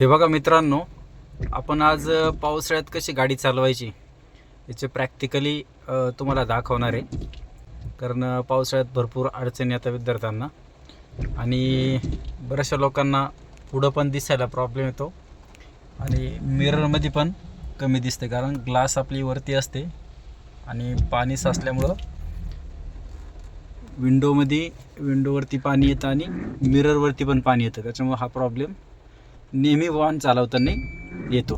हे बघा मित्रांनो आपण आज पावसाळ्यात कशी गाडी चालवायची याचे प्रॅक्टिकली तुम्हाला दाखवणार आहे. कारण पावसाळ्यात भरपूर अडचणी येतात विद्यार्थ्यांना. आणि बऱ्याचशा लोकांना पुढं पण दिसायला प्रॉब्लेम येतो. आणि मिररमध्ये पण कमी दिसते कारण ग्लास आपली वरती असते. आणि पाणी साचल्यामुळं विंडोमध्ये विंडोवरती पाणी येतं आणि मिररवरती पण पाणी येतं. त्याच्यामुळं हा प्रॉब्लेम नेहमी वाहन चालवताना येतो.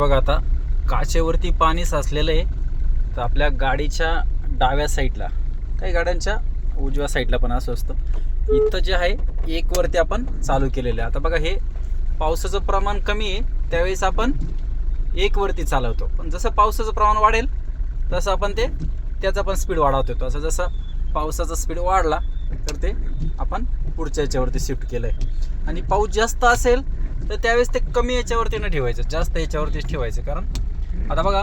बघा आता काचेवरती पाणी साचलेलं आहे. तर आपल्या गाडीच्या डाव्या साईडला काही गाड्यांच्या उजव्या साईडला पण असं असतं. इथं जे आहे एकवरती आपण चालू केलेलं आहे. आता बघा हे पावसाचं प्रमाण कमी आहे. त्यावेळेस आपण एकवरती चालवतो. पण जसं पावसाचं प्रमाण वाढेल तसं आपण ते त्याचा पण स्पीड वाढवतो. असं जसं पावसाचा स्पीड वाढला तर ते आपण पुढच्या याच्यावरती शिफ्ट केलं आहे आणि पाऊस जास्त असेल तर त्यावेळेस ते कमी याच्यावरती न ठेवायचं. जास्त याच्यावरतीच ठेवायचं. कारण आता बघा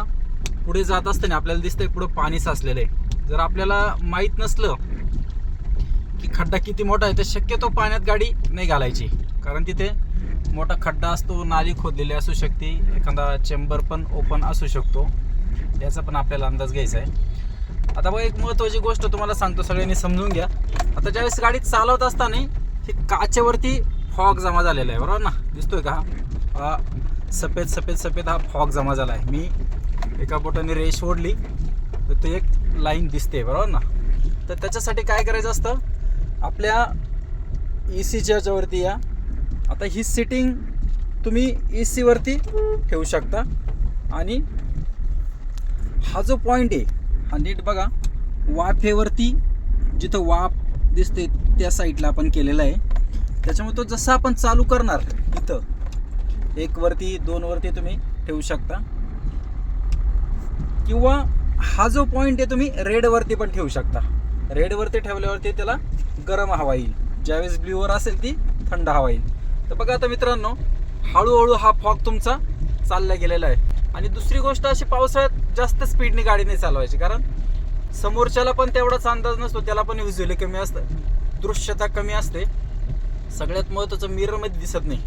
पुढे जात असताना आपल्याला दिसतंय पुढं पाणी साचलेलं आहे. जर आपल्याला माहीत नसलं की खड्डा किती मोठा आहे तर शक्यतो पाण्यात गाडी नाही घालायची. कारण तिथे मोठा खड्डा असतो नाली खोदलेली असू शकते एखादा चेंबर पण ओपन असू शकतो. याचा पण आपल्याला अंदाज घ्यायचा आहे. आता बघा एक महत्त्वाची गोष्ट तुम्हाला सांगतो सगळ्यांनी समजून घ्या. आता ज्यावेळेस गाडी चालवत असताना ही काचेवरती फॉग जमा झालेला आहे बरोबर ना? दिसतोय का? हा सफेद सफेद सफेद हा फॉग जमा झाला आहे. मी एका बोटाने रेश ओढली तर ते एक लाईन दिसते बरोबर ना? तर त्याच्यासाठी काय करायचं असतं? आपल्या ई सीच्या याच्यावरती या. आता ही सिटिंग तुम्ही ई सीवरती ठेवू शकता. आणि हा जो पॉईंट आहे हा नीट बघा वाफेवरती जिथं वाफ दिसते त्या साईडला आपण केलेला आहे. त्याच्यामुळे तो जसा आपण चालू करणार इथं एक वरती दोन वरती तुम्ही ठेवू शकता. किंवा हा जो पॉईंट आहे तुम्ही रेडवरती पण ठेवू शकता. रेडवरती ठेवल्यावरती त्याला गरम हवा येईल. ज्यावेळेस ब्ल्यूवर असेल ती थंड हवा येईल. तर बघा आता मित्रांनो हळूहळू हा फॉग तुमचा चालला गेलेला आहे. आणि दुसरी गोष्ट अशी पावसाळ्यात जास्त स्पीडने गाडी नाही चालवायची कारण समोरच्याला पण तेवढाच अंदाज नसतो त्याला पण व्हिज्युअली कमी असतं. दृश्यता कमी असते. सगळ्यात महत्त्वाचं मिररमध्ये दिसत नाही.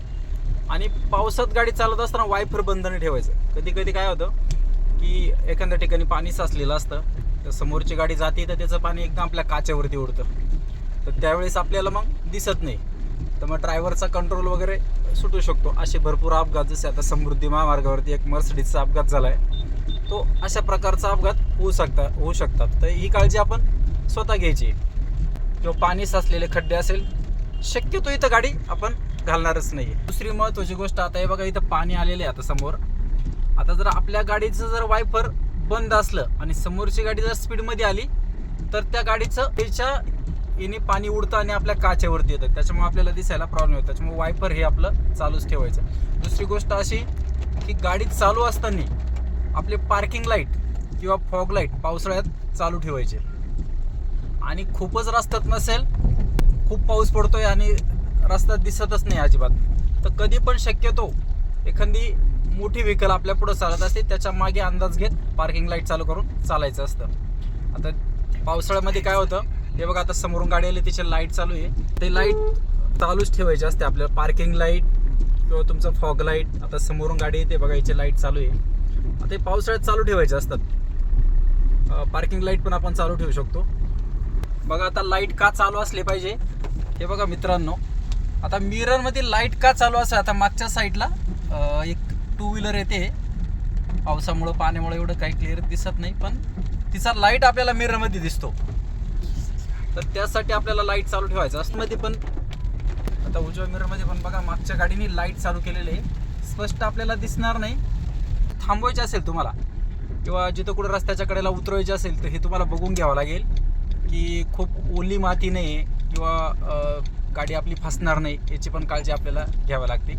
आणि पावसात गाडी चालत असताना वायफर बंधन ठेवायचं. कधी कधी काय होतं की एखाद्या ठिकाणी पाणी साचलेलं असतं तर समोरची गाडी जाते तर त्याचं पाणी एकदम आपल्या काचेवरती उडतं. तर त्यावेळेस आपल्याला मग दिसत नाही. तर मग ड्रायव्हरचा कंट्रोल वगैरे सुटू शकतो. असे भरपूर अपघात जसे आता समृद्धी महामार्गावरती एक मर्सडीजचा अपघात झाला आहे तो अशा प्रकारचा अपघात होऊ शकता होऊ शकतात. तर ही काळजी आपण स्वतः घ्यायची. किंवा पाणी साचलेले खड्डे असेल शक्यतो इथं गाडी आपण घालणारच नाही दुसरी महत्त्वाची गोष्ट आता हे बघा इथं पाणी आलेलं आहे आता समोर. आता जर आपल्या गाडीचं जर वायफर बंद असलं आणि समोरची गाडी जर स्पीडमध्ये आली तर त्या गाडीचं त्याच्या याने पाणी उडतं आणि आपल्या काचेवरती येतं. त्याच्यामुळे आपल्याला दिसायला प्रॉब्लेम येतो. त्याच्यामुळे वायफर हे आपलं चालूच ठेवायचं. दुसरी गोष्ट अशी की गाडी चालू असताना आपले पार्किंग लाइट किंवा फॉग लाइट पावसाळ्यात चालू ठेवायचे. आणि खूपच रस्त्यात नसेल खूप पाऊस पडतोय आणि रस्त्यात दिसतच नाही अजिबात. तर कधी पण शक्यतो एखादी मोठी व्हेकल आपल्या पुढं चालत असते त्याच्यामागे अंदाज घेत पार्किंग लाइट चालू करून चालायचं असतं. आता पावसाळ्यामध्ये काय होतं हे बघा आता समोरून गाडी आली तिची लाइट चालू आहे. ते लाइट चालूच ठेवायची असते आपल्याला. पार्किंग लाइट किंवा तुमचं फॉग लाइट आता समोरून गाडी येते बघा याची लाइट चालू आहे. आता हे पावसाळ्यात चालू ठेवायचे असतात. पार्किंग लाइट पण आपण चालू ठेवू शकतो. बघा आता लाइट का चालू असले पाहिजे? हे बघा मित्रांनो आता मिररमध्ये लाइट का चालू असेल? आता मागच्या साईडला एक टू व्हीलर येते. पावसामुळं पाण्यामुळे एवढं काही क्लिअर दिसत नाही पण तिचा लाइट आपल्याला मिररमध्ये दिसतो. तर त्यासाठी आपल्याला लाइट चालू ठेवायचं असं मध्ये पण आता उजव्या मिररमध्ये पण बघा मागच्या गाडीने लाइट चालू केलेली आहे. स्पष्ट आपल्याला दिसणार नाही. थांबवायचे असेल तुम्हाला किंवा जिथं कुठं रस्त्याच्या कडेला उतरवायचे असेल तर हे तुम्हाला बघून घ्यावं लागेल की खूप ओली माती नाही आहे किंवा गाडी आपली फसणार नाही याची पण काळजी आपल्याला घ्यावी लागते.